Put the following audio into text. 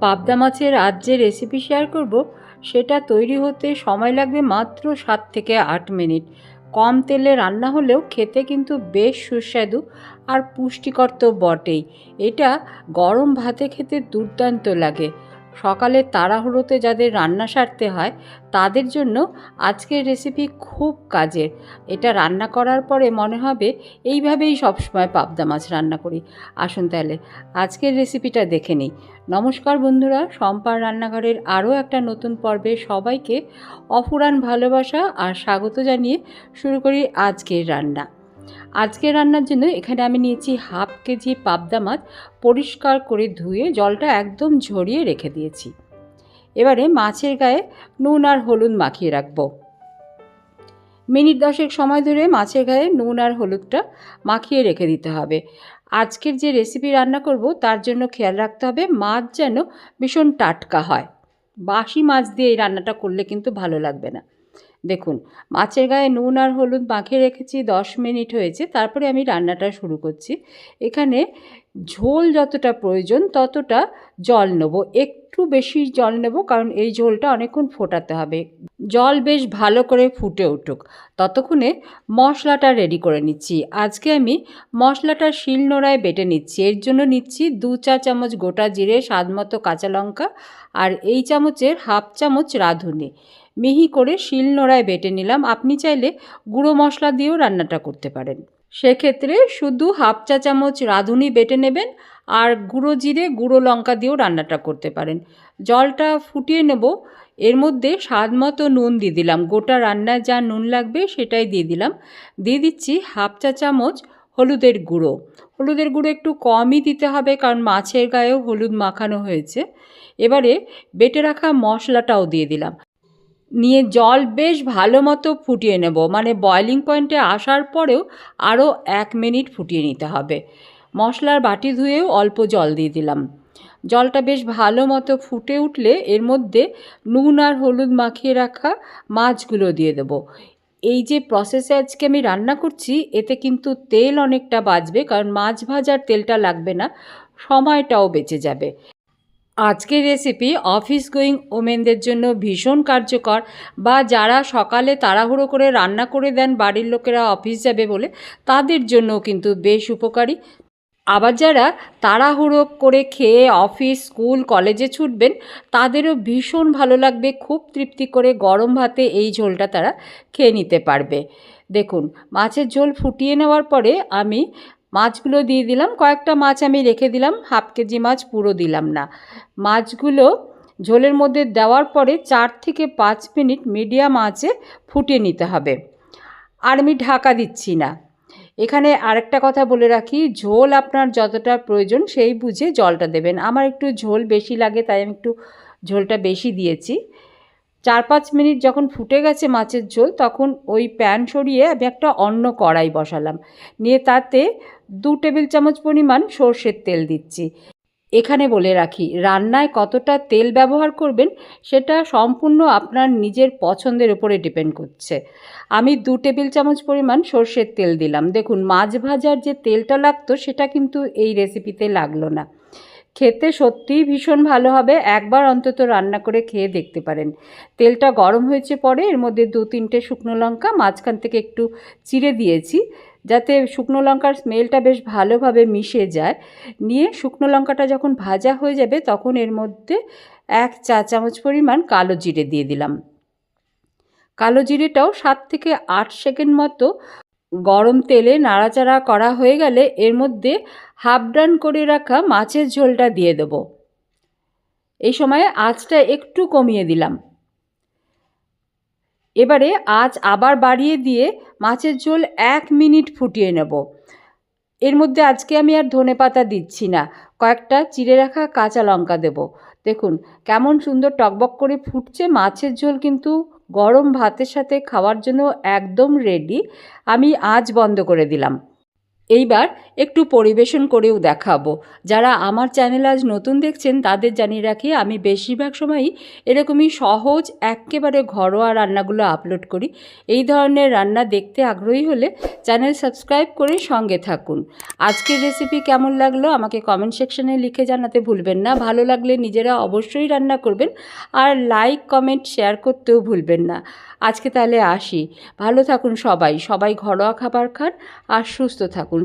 পাবদা মাছের আজ যে রেসিপি শেয়ার করব, সেটা তৈরি হতে সময় লাগবে মাত্র সাত থেকে আট মিনিট। কম তেলে রান্না হলেও খেতে কিন্তু বেশ সুস্বাদু আর পুষ্টিকর তো বটেই। এটা গরম ভাতে খেতে দুর্দান্ত লাগে। সকালে তাড়াহুড়োতে যাদের রান্না সারতে হয়, তাদের জন্য আজকের রেসিপি খুব কাজের। এটা রান্না করার পরে মনে হবে এইভাবেই সবসময় পাবদা মাছ রান্না করি। আসুন তাহলে, আজকের রেসিপিটা দেখে নিই। নমস্কার বন্ধুরা সম্পার রান্নাঘরের আরও একটা নতুন পর্বে সবাইকে অফুরান ভালোবাসা আর স্বাগত জানিয়ে শুরু করি আজকের রান্না। আজকের রান্নার জন্য এখানে আমি নিয়েছি হাফ কেজি পাবদা মাছ পরিষ্কার করে ধুয়ে জলটা একদম ঝরিয়ে রেখে দিয়েছি। এবারে মাছের গায়ে নুন আর হলুদ মাখিয়ে রাখব। মিনিট দশেক সময় ধরে মাছের গায়ে নুন আর হলুদটা মাখিয়ে রেখে দিতে হবে। আজকের যে রেসিপি রান্না করব তার জন্য খেয়াল রাখতে হবে মাছ যেন ভীষণ টাটকা হয়। বাসি মাছ দিয়ে এই রান্নাটা করলে কিন্তু ভালো লাগবে না। দেখুন, মাছের গায়ে নুন আর হলুদ মাখিয়ে রেখেছি, দশ মিনিট হয়েছে, তারপরে আমি রান্নাটা শুরু করছি। এখানে ঝোল যতটা প্রয়োজন ততটা জল নেব, একটু বেশি জল নেব, কারণ এই ঝোলটা অনেকক্ষণ ফোটাতে হবে। জল বেশ ভালো করে ফুটে উঠুক। ততক্ষণে মশলাটা রেডি করে নিচ্ছি। আজকে আমি মশলাটা শিলনোড়ায় বেটে নিচ্ছি। এর জন্য নিচ্ছি দু চা চামচ গোটা জিরে, স্বাদ মতো কাঁচা লঙ্কা আর এই চামচের হাফ চামচ রাঁধুনি। মিহি করে শিলনোড়ায় বেটে নিলাম। আপনি চাইলে গুঁড়ো মশলা দিয়েও রান্নাটা করতে পারেন। সেক্ষেত্রে শুধু হাফ চা চামচ রাঁধুনি বেটে নেবেন আর গুঁড়ো জিরে, গুঁড়ো লঙ্কা দিয়েও রান্নাটা করতে পারেন। জলটা ফুটিয়ে নেব। এর মধ্যে স্বাদ মতো নুন দিয়ে দিলাম। গোটা রান্নায় যা নুন লাগবে সেটাই দিয়ে দিলাম। দিয়ে দিচ্ছি হাফ চা চামচ হলুদের গুঁড়ো। হলুদের গুঁড়ো একটু কমই দিতে হবে কারণ মাছের গায়েও হলুদ মাখানো হয়েছে। এবারে বেটে রাখা মশলাটাও দিয়ে দিলাম। নিয়ে জল বেশ ভালো মতো ফুটিয়ে নেব। মানে বয়লিং পয়েন্টে আসার পরেও আরও এক মিনিট ফুটিয়ে নিতে হবে। মশলার বাটি ধুয়েও অল্প জল দিয়ে দিলাম। জলটা বেশ ভালো মতো ফুটে উঠলে এর মধ্যে নুন আর হলুদ মাখিয়ে রাখা মাছগুলো দিয়ে দেবো। এই যে প্রসেসে আজকে আমি রান্না করছি, এতে কিন্তু তেল অনেকটা বাঁচবে কারণ মাছ ভাজার তেলটা লাগবে না, সময়টাও বেঁচে যাবে। আজকের রেসিপি অফিস গোয়িং ওমেনদের জন্য ভীষণ কার্যকর বা যারা সকালে তাড়াহুড়ো করে রান্না করে দেন বাড়ির লোকেরা অফিস যাবে বলে তাদের জন্যও কিন্তু বেশ উপকারী। আবার যারা তাড়াহুড়ো করে খেয়ে অফিস স্কুল কলেজে ছুটবেন, তাদেরও ভীষণ ভালো লাগবে, খুব তৃপ্তি করে গরম ভাতে এই ঝোলটা তারা খেয়ে নিতে পারবে। দেখুন, মাছের ঝোল ফুটিয়ে নেওয়ার পরে আমি মাছগুলো দিয়ে দিলাম। কয়েকটা মাছ আমি রেখে দিলাম। হাফ কেজি মাছ পুরো দিলাম না। মাছগুলো ঝোলের মধ্যে দেওয়ার পরে চার থেকে পাঁচ মিনিট মিডিয়াম আঁচে ফুটিয়ে নিতে হবে। আর আমি ঢাকা দিচ্ছি না। এখানে আরেকটা কথা বলে রাখি, ঝোল আপনার যতটা প্রয়োজন সেই বুঝে জলটা দেবেন। আমার একটু ঝোল বেশি লাগে, তাই আমি একটু ঝোলটা বেশি দিয়েছি। চার পাঁচ মিনিট যখন ফুটে গেছে মাছের ঝোল, তখন ওই প্যান সরিয়ে আমি একটা অন্য কড়াই বসালাম। নিয়ে তাতে দু টেবিল চামচ পরিমাণ সর্ষের তেল দিচ্ছি। এখানে বলে রাখি, রান্নায় কতটা তেল ব্যবহার করবেন সেটা সম্পূর্ণ আপনার নিজের পছন্দের উপরে ডিপেন্ড করছে। আমি দু টেবিল চামচ পরিমাণ সর্ষের তেল দিলাম। দেখুন, মাছ ভাজার যে তেলটা লাগতো সেটা কিন্তু এই রেসিপিতে লাগল না। খেতে সত্যিই ভীষণ ভালো হবে, একবার অন্তত রান্না করে খেয়ে দেখতে পারেন। তেলটা গরম হয়েছে পরে এর মধ্যে দু তিনটে শুকনো লঙ্কা, মাঝখান থেকে একটু চিড়ে দিয়েছি। যাতে শুকনো লঙ্কার স্মেলটা বেশ ভালোভাবে মিশে যায়। নিয়ে শুকনো লঙ্কাটা যখন ভাজা হয়ে যাবে, তখন এর মধ্যে এক চা চামচ পরিমাণ কালো জিরে দিয়ে দিলাম। কালো জিরেটাও সাত থেকে আট সেকেন্ড মতো গরম তেলে নাড়াচাড়া করা হয়ে গেলে এর মধ্যে হাফ ডান করে রাখা মাছের ঝোলটা দিয়ে দেব। এই সময়ে আঁচটা একটু কমিয়ে দিলাম। এবারে আজ আবার বাড়িয়ে দিয়ে মাছের ঝোল এক মিনিট ফুটিয়ে নেব। এর মধ্যে আজকে আমি আর ধনে পাতা দিচ্ছি না, কয়েকটা চিড়ে রাখা কাঁচা লঙ্কা দেব। দেখুন, কেমন সুন্দর টকবক করে ফুটছে, মাছের ঝোল কিন্তু গরম ভাতের সাথে খাওয়ার জন্য একদম রেডি আমি আজ বন্ধ করে দিলাম। এইবার একটু পরিবেশন করেও দেখাবো। যারা আমার চ্যানেল আজ নতুন দেখছেন, তাদের জানিয়ে রাখি, আমি বেশিরভাগ সময়ই এরকমই সহজ, একেবারে ঘরোয়া রান্নাগুলো আপলোড করি। এই ধরনের রান্না দেখতে আগ্রহী হলে চ্যানেল সাবস্ক্রাইব করে সঙ্গে থাকুন। আজকের রেসিপি কেমন লাগল আমাকে কমেন্ট সেকশনে লিখে জানাতে ভুলবেন না। ভালো লাগলে নিজেরা অবশ্যই রান্না করবেন আর লাইক কমেন্ট শেয়ার করতেও ভুলবেন না। আজকে তাহলে আসি। ভালো থাকুন সবাই। সবাই ঘরোয়া খাবার খান আর সুস্থ থাকুন।